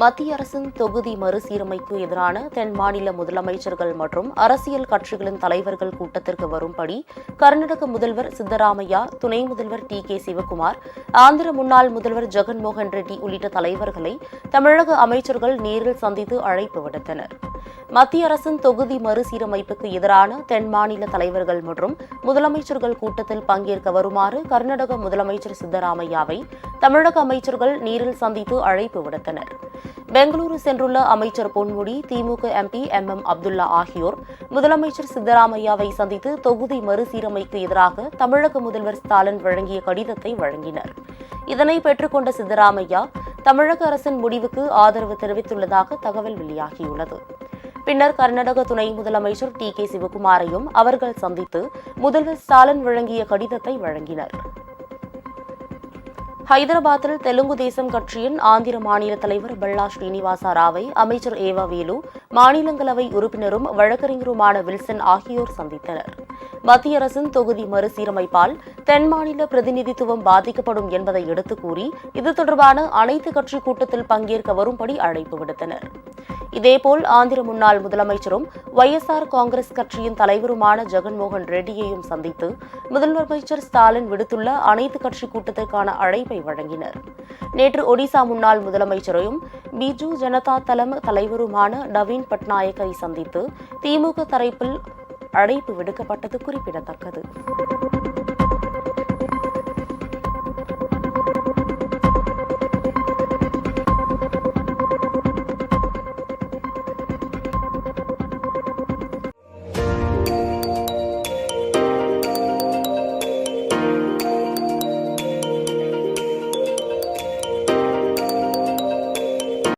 மத்திய அரசின் தொகுதி மறுசீரமைப்பு எதிரான தென் மாநில முதலமைச்சர்கள் மற்றும் அரசியல் கட்சிகளின் தலைவர்கள் கூட்டத்திற்கு வரும்படி கர்நாடக முதல்வர் சித்தராமையா துணை முதல்வர் டி கே சிவக்குமார் ஆந்திர முன்னாள் முதல்வர் ஜெகன்மோகன் ரெட்டி உள்ளிட்ட தலைவர்களை தமிழக அமைச்சர்கள் நேரில் சந்தித்து அழைப்பு விடுத்தனர். மத்திய அரசின் தொகுதி மறுசீரமைப்புக்கு எதிரான தென் மாநில தலைவர்கள் மற்றும் முதலமைச்சர்கள் கூட்டத்தில் பங்கேற்க வருமாறு கர்நாடக முதலமைச்சர் சித்தராமையாவை தமிழக அமைச்சர்கள் நேரில் சந்தித்து அழைப்பு விடுத்தனர். பெங்களூரு சென்றுள்ள அமைச்சர் Ponmudi DMK MP M M Abdullah ஆகியோர் முதலமைச்சர் சித்தராமையாவை சந்தித்து தொகுதி மறுசீரமைக்கு எதிராக தமிழக முதல்வர் ஸ்டாலின் வழங்கிய கடிதத்தை வழங்கினர். இதனை பெற்றுக்கொண்ட சித்தராமையா தமிழக அரசின் முடிவுக்கு ஆதரவு தெரிவித்துள்ளதாக தகவல் வெளியாகியுள்ளது. பின்னர் கர்நாடக துணை முதலமைச்சர் டி கே சிவகுமாரையும் அவர்கள் சந்தித்து முதல்வர் ஸ்டாலின் வழங்கிய கடிதத்தை வழங்கினர். ஹைதராபாத்தில் தெலுங்கு தேசம் கட்சியின் ஆந்திர மாநில தலைவர் பெல்லா ஸ்ரீனிவாச ராவை அமைச்சர் ஏவா வேலு மாநிலங்களவை உறுப்பினரும் வழக்கறிஞருமான வில்சன் ஆகியோர் சந்தித்தனர். மத்திய அரசின் தொகுதி மறுசீரமைப்பால் தென் மாநில பிரதிநிதித்துவம் பாதிக்கப்படும் என்பதை எடுத்துக் கூறி இது தொடர்பான அனைத்து கட்சி கூட்டத்தில் பங்கேற்க வரும்படி அழைப்பு விடுத்தனர். இதேபோல் ஆந்திர முன்னாள் முதலமைச்சரும் ஒய்எஸ்ஆர் காங்கிரஸ் கட்சியின் தலைவருமான ஜெகன்மோகன் ரெட்டியையும் சந்தித்து முதலமைச்சர் ஸ்டாலின் விடுத்துள்ள அனைத்து கட்சி கூட்டத்திற்கான அழைப்பை வழங்கினர். நேற்று ஒடிசா முன்னாள் முதலமைச்சரையும் பிஜு ஜனதா தளம் தலைவருமான நவீன் பட்நாயக்கை சந்தித்து திமுக தரப்பில் அழைப்பு விடுக்கப்பட்டது குறிப்பிடத்தக்கது.